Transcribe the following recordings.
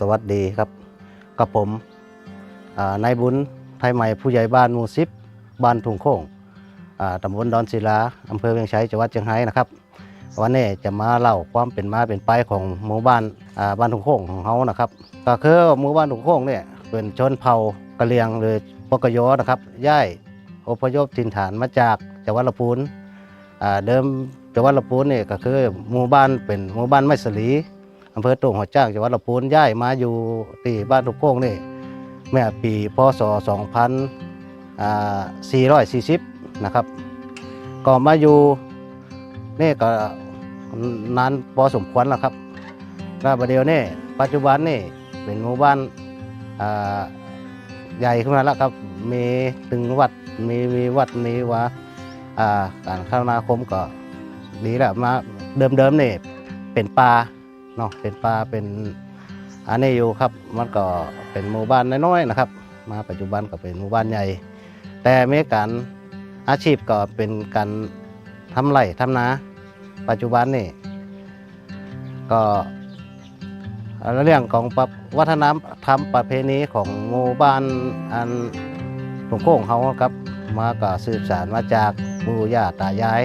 สวัสดีครับ กับผมนายบุญไทยใหม่ผู้ใหญ่บ้านหมู่สิบบ้านทุ่งโค้งตำบลดอนศิลาอำเภอเวียงชัยจังหวัดเชียงรายนะครับ วันนี้จะมาเล่าความเป็นมาเป็นไปของหมู่บ้านบ้านทุ่งโค้งของเขานะครับ ก็คือหมู่บ้านทุ่งโค้งเนี่ยเป็นชนเผ่ากะเหรี่ยงหรือปกยอนะครับย้ายอพยพถิ่นฐานมาจากจังหวัดลำพูนเดิมจังหวัดลำพูนเนี่ยก็คือหมู่บ้านเป็นหมู่บ้านไม้สลี อำเภอโต่งหัวจ้างจังหวัดลำพูนย้ายมาอยู่ที่บ้านทุ่งโค้งนี่เมื่อปีพศ 2440 นะครับ ก็มาอยู่นี่ก็นานพอสมควรแล้วครับแล้วประเดี๋ยวนี่ปัจจุบันนี่เป็นหมู่บ้านใหญ่ขึ้นมาแล้วครับ มีถึงวัด มีมีวัด มีว่าอ่าการคมนาคมก็ดีแล้วมาเดิมๆนี่เป็นป่า เนาะเป็นป่าเป็นอันนี้อยู่ครับ มันก็เป็นหมู่บ้านน้อยๆนะครับ มาปัจจุบันก็เป็นหมู่บ้านใหญ่ แต่เมีการอาชีพก็เป็นการทำไร่ทำนา ปัจจุบันนี่ก็เรื่องของวัฒนธรรมประเพณีของหมู่บ้านอันหลวงโค้งเขาครับมาก็สืบสานมาจากปู่ย่าตายาย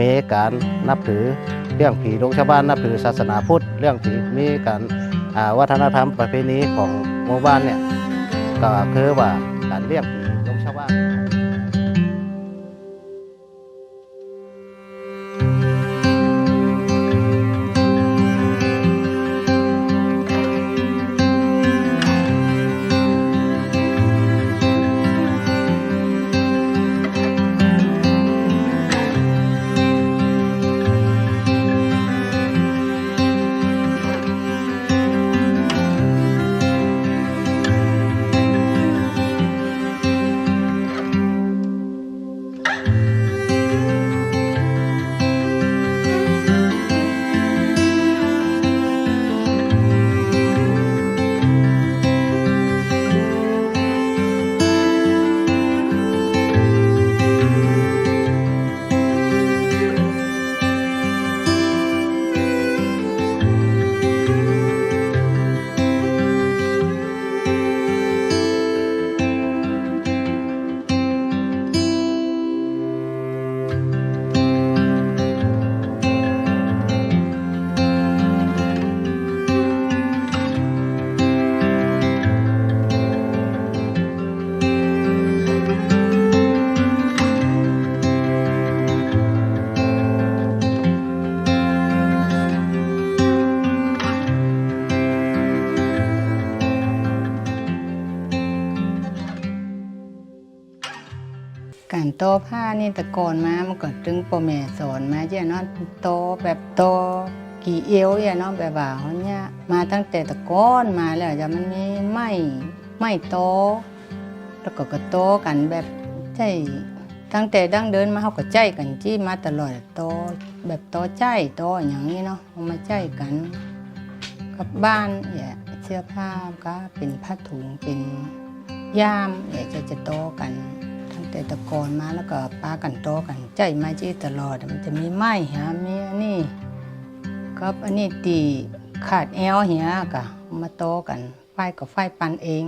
มีการนับถือ เรื่องผีลงชาวบ้านนับถือศาสนาพุทธ เรื่องผีมีการวัฒนธรรมประเพณีของหมู่บ้านเนี่ยก็คือว่าการเรียกผี การโตผ้านี่ต่ก่อนมามันก็ตึงพ่อแม่สอนมาเจ้าเนาะโตแบบโตกี่เอวอย่าเนาะแบบว่าเขาเนี่ยมาตั้งแต่ตะกอนมาแล้วจะมันมีไม้ไม้โตแล้วก็กระโตกันแบบใจตั้งแต่ดั้งเดินมาเขาก็ใจกันจี้มาตลอดโตแบบโตใจโตอย่างนี้เนาะเอามาใจกันกับบ้านเนี่ยเสื้อผ้าก็เป็นผ้าถุงเป็นย่ามเนี่ยจะจะโตกัน แต่ตะกอนมาแล้วก็ปากันโตกัน ใจไม้จี้ตลอด มันจะมีไม้หามีอันนี้กับอันนี้ตีขาดแอลเหียกะมาโตกันไฟกับไฟปันเอง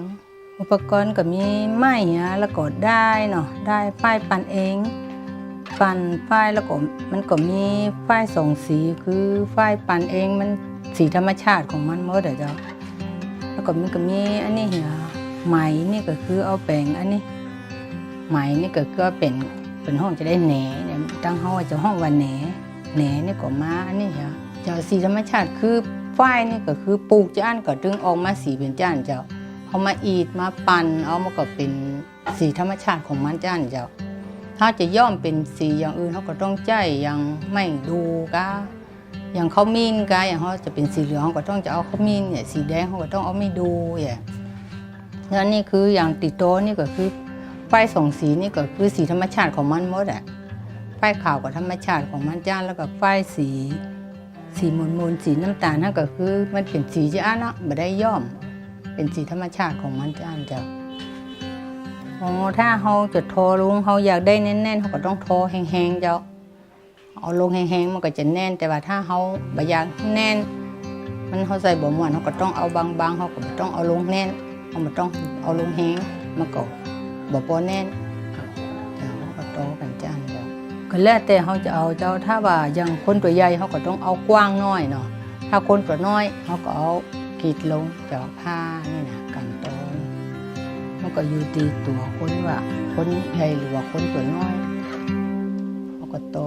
อุปกรณ์ก็มีไม้เหียแล้วก็ได้เนาะได้ไฟปันเองปันไฟแล้วก็มันก็มีไฟสองสีคือไฟปันเองมันสีธรรมชาติของมันหมดอะเจ้าแล้วก็มันก็มีอันนี้เหียไหมนี่ก็คือเอาแปลงอันนี้ ไหมนี่ก็คือเป็นเป็นห้องจะได้แหนเนี่ยตั้งห้องว่าจะห้องว่าแหนแหนนี่ก็มาอันนี้เหรอเจ้าสีธรรมชาติคือฝ้ายนี่ก็คือปลูกจ้านก็ดึงออกมาสีเป็นจ้านเจ้าเอามาอีดมาปั่นเอามาก็เป็นสีธรรมชาติของมันจ้านเจ้าถ้าจะย่อมเป็นสีอย่างอื่นเขาก็ต้องใจอย่างไม่ดูกะอย่างเขามีนกะอย่างเขาจะเป็นสีเหลืองเขาก็ต้องจะเอาเขามีนเนี่ยสีแดงเขาก็ต้องเอาไม่ดูอย่างแล้วนี่คืออย่างติดโตะนี่ก็คือ ไฟสองสีนี่ก็คือสีธรรมชาติของมันหมดอะไฟขาวกับธรรมชาติของมันจ้าแล้วก็ไฟสี สีมนมนๆสีน้ำตาลนั่นก็คือมันเป็นสีจ้าเนาะไม่ได้ย่อม เป็นสีธรรมชาติของมันจ้าเจ้าอ๋อถ้าเขาจะโทรลุงเขาอยากได้แน่นๆเขาก็ต้องโทรแห้งๆเจ้าเอาลงแห้งๆมันก็จะแน่น แต่ว่าถ้าเขาไม่อยากแน่น มันเขาใส่บ่ม่วนเขาก็ต้องเอาบางๆเขาก็บ่ต้องเอาลงแน่นเขาบ่ต้องเอาลงแห้งมันก็ บ่พอแน่นเจ้าเขาก็โตกันจ้านเจ้าก็แล้วแต่เขาจะเอาเจ้าถ้าว่าอย่างคนตัวใหญ่เขาก็ต้องเอากว้างน้อยเนาะถ้าคนตัวน้อยเขาก็เอากรีดลงเจ้าผ้านี่นะกันโตนี่มันก็อยู่ที่ตัวคนว่าคนใหญ่หรือว่าคนตัวน้อยเขาก็โต